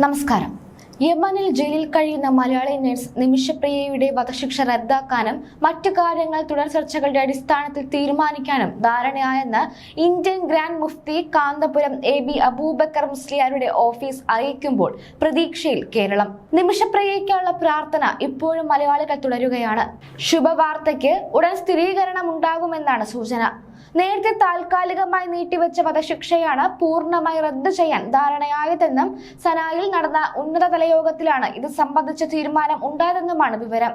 നമസ്കാരം. യമനിൽ ജയിലിൽ കഴിയുന്ന മലയാളി നഴ്സ് നിമിഷപ്രിയയുടെ വധശിക്ഷ റദ്ദാക്കാനും മറ്റു കാര്യങ്ങൾ തുടർ ചർച്ചകളുടെ അടിസ്ഥാനത്തിൽ തീരുമാനിക്കാനും ധാരണയായെന്ന് Indian grand mufti Kanthapuram A B Aboobacker മുസ്ലിയാരുടെ ഓഫീസ് അറിയിക്കുമ്പോൾ പ്രതീക്ഷയിൽ കേരളം. നിമിഷപ്രിയയ്ക്കുള്ള പ്രാർത്ഥന ഇപ്പോഴും മലയാളികൾ തുടരുകയാണ്. ശുഭവാർത്തയ്ക്ക് ഉടൻ സ്ഥിരീകരണം ഉണ്ടാകുമെന്നാണ് സൂചന. നേരത്തെ താൽക്കാലികമായി നീട്ടിവെച്ച വധശിക്ഷയാണ് പൂർണമായി റദ്ദു ചെയ്യാൻ ധാരണയായതെന്നും സനായിൽ നടന്ന ഉന്നതതല യോഗത്തിലാണ് ഇത് സംബന്ധിച്ച തീരുമാനം ഉണ്ടായതെന്നുമാണ് വിവരം.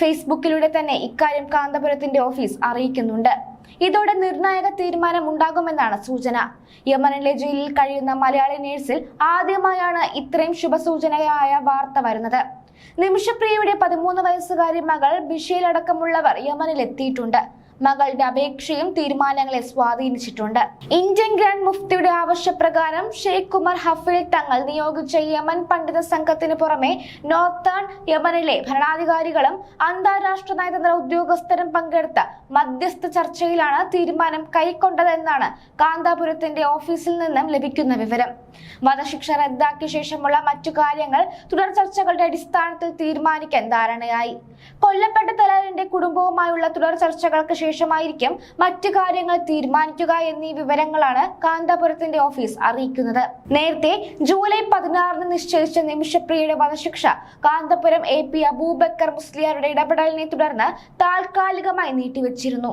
ഫേസ്ബുക്കിലൂടെ തന്നെ ഇക്കാര്യം കാന്തപുരത്തിന്റെ ഓഫീസ് അറിയിക്കുന്നുണ്ട്. ഇതോടെ നിർണായക തീരുമാനം ഉണ്ടാകുമെന്നാണ് സൂചന. യമനിലെ ജയിലിൽ കഴിയുന്ന മലയാളി നേഴ്സിൽ ആദ്യമായാണ് ഇത്രയും ശുഭസൂചനയായ വാർത്ത വരുന്നത്. നിമിഷപ്രിയയുടെ പതിമൂന്ന് വയസ്സുകാരി മകൾ ബിഷയിലടക്കമുള്ളവർ യമനിൽ എത്തിയിട്ടുണ്ട് മകളുടെ അപേക്ഷയും തീരുമാനങ്ങളെ സ്വാധീനിച്ചിട്ടുണ്ട്. ഇന്ത്യൻ ഗ്രാൻഡ് മുഫ്തിയുടെ ആവശ്യപ്രകാരം ഷെയ്ഖ് കുമാർ ഹഫീൽ തങ്ങൾ നിയോഗിച്ച യമൻ പണ്ഡിത സംഘത്തിന് പുറമെ നോർത്തേൺ യമനിലെ ഭരണാധികാരികളും അന്താരാഷ്ട്ര നയതന്ത്ര ഉദ്യോഗസ്ഥരും പങ്കെടുത്ത മധ്യസ്ഥ ചർച്ചയിലാണ് തീരുമാനം കൈക്കൊണ്ടതെന്നാണ് കാന്താപുരത്തിന്റെ ഓഫീസിൽ നിന്നും ലഭിക്കുന്ന വിവരം. വധശിക്ഷ റദ്ദാക്കിയ ശേഷമുള്ള മറ്റു കാര്യങ്ങൾ തുടർ ചർച്ചകളുടെ അടിസ്ഥാനത്തിൽ തീരുമാനിക്കാൻ ധാരണയായി. കൊല്ലപ്പെട്ട തലാലിന്റെ കുടുംബവുമായുള്ള തുടർ ചർച്ചകൾക്ക് ശേഷമായിരിക്കും മറ്റു കാര്യങ്ങൾ തീരുമാനിക്കുക എന്നീ വിവരങ്ങളാണ് കാന്തപുരത്തിന്റെ ഓഫീസ് അറിയിക്കുന്നത്. നേരത്തെ ജൂലൈ പതിനാറിന് നിശ്ചയിച്ച നിമിഷപ്രിയയുടെ വധശിക്ഷ കാന്തപുരം എ പി അബൂബക്കർ മുസ്ലിയാരുടെ ഇടപെടലിനെ തുടർന്ന് താൽക്കാലികമായി നീട്ടിവെച്ചിരുന്നു.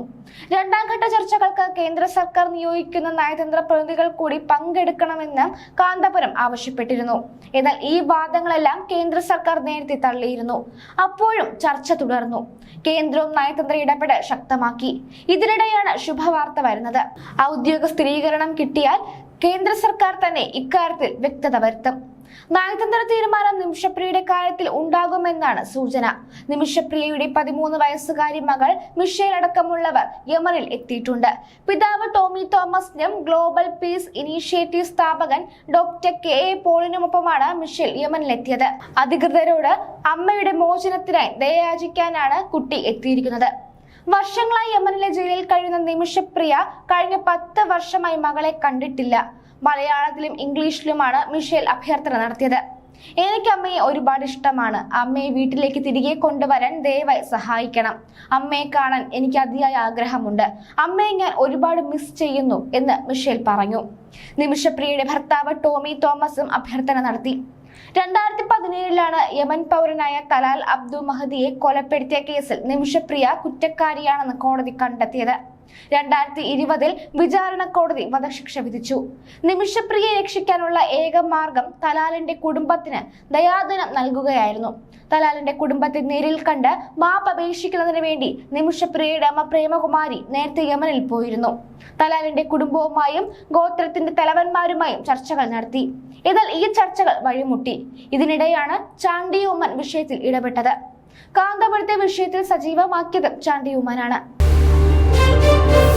രണ്ടാം ഘട്ട ചർച്ചകൾക്ക് കേന്ദ്ര സർക്കാർ നിയോഗിക്കുന്ന നയതന്ത്ര പ്രതിനിധികൾ കൂടി പങ്കെടുക്കണമെന്ന് കാന്തപുരം ആവശ്യപ്പെട്ടിരുന്നു. എന്നാൽ ഈ വാദങ്ങളെല്ലാം കേന്ദ്ര സർക്കാർ നേരത്തെ തള്ളിയിരുന്നു. അപ്പോഴും ചർച്ച തുടർന്നു. കേന്ദ്രവും നയതന്ത്ര ഇടപെടൽ ശക്തമാക്കി. ഇതിനിടെയാണ് ശുഭവാർത്ത വരുന്നത്. ഔദ്യോഗിക സ്ഥിരീകരണം കിട്ടിയാൽ കേന്ദ്ര സർക്കാർ തന്നെ ഇക്കാര്യത്തിൽ വ്യക്തത വരുത്തും. നയതന്ത്ര തീരുമാനം നിമിഷപ്രിയയുടെ കാര്യത്തിൽ ഉണ്ടാകുമെന്നാണ് സൂചന. നിമിഷപ്രിയയുടെ പതിമൂന്ന് വയസ്സുകാരി മകൾ മിഷേൽ അടക്കമുള്ളവർ യമനിൽ എത്തിയിട്ടുണ്ട്. പിതാവ് ടോമി തോമസിനും ഗ്ലോബൽ പീസ് ഇനീഷ്യേറ്റീവ് സ്ഥാപകൻ ഡോക്ടർ കെ എ പോളിനുമൊപ്പമാണ് മിഷേൽ യമനിൽ എത്തിയത് അധികൃതരോട് അമ്മയുടെ മോചനത്തിനായി ദയാചിക്കാനാണ് കുട്ടി എത്തിയിരിക്കുന്നത്. വർഷങ്ങളായി യമനിലെ ജയിലിൽ കഴിയുന്ന നിമിഷപ്രിയ കഴിഞ്ഞ പത്ത് വർഷമായി മകളെ കണ്ടിട്ടില്ല. മലയാളത്തിലും ഇംഗ്ലീഷിലുമാണ് മിഷേൽ അഭ്യർത്ഥന നടത്തിയത്. എനിക്ക് അമ്മയെ ഒരുപാട് ഇഷ്ടമാണ്. അമ്മയെ വീട്ടിലേക്ക് തിരികെ കൊണ്ടുവരാൻ ദയവായി സഹായിക്കണം. അമ്മയെ കാണാൻ എനിക്ക് അതിയായ ആഗ്രഹമുണ്ട്. അമ്മയെ ഞാൻ ഒരുപാട് മിസ് ചെയ്യുന്നു എന്ന് മിഷേൽ പറഞ്ഞു. നിമിഷപ്രിയയുടെ ഭർത്താവ് ടോമി തോമസും അഭ്യർത്ഥന നടത്തി. രണ്ടായിരത്തി പതിനേഴിലാണ് യമൻ പൗരനായ തലാൽ അബ്ദു മഹദിയെ കൊലപ്പെടുത്തിയ കേസിൽ നിമിഷപ്രിയ കുറ്റക്കാരിയാണെന്ന് കോടതി കണ്ടെത്തിയത്. രണ്ടായിരത്തി ഇരുപതിൽ വിചാരണ കോടതി വധശിക്ഷ വിധിച്ചു. നിമിഷപ്രിയെ രക്ഷിക്കാനുള്ള ഏക മാർഗം തലാലിന്റെ കുടുംബത്തിന് ദയാദനം നൽകുകയായിരുന്നു. തലാലിന്റെ കുടുംബത്തെ നേരിൽ കണ്ട് മാപ്പ് അപേക്ഷിക്കുന്നതിന് വേണ്ടി നിമിഷപ്രിയയുടെ അമ്മ പ്രേമകുമാരി നേരത്തെ യമനിൽ പോയിരുന്നു. തലാലിന്റെ കുടുംബവുമായും ഗോത്രത്തിന്റെ തലവന്മാരുമായും ചർച്ചകൾ നടത്തി. എന്നാൽ ഈ ചർച്ചകൾ വഴിമുട്ടി. ഇതിനിടെയാണ് ചാണ്ടിയുമ്മൻ വിഷയത്തിൽ ഇടപെട്ടത്. കാന്തപുരത്തെ വിഷയത്തിൽ സജീവമാക്കിയതും ചാണ്ടി Thank you.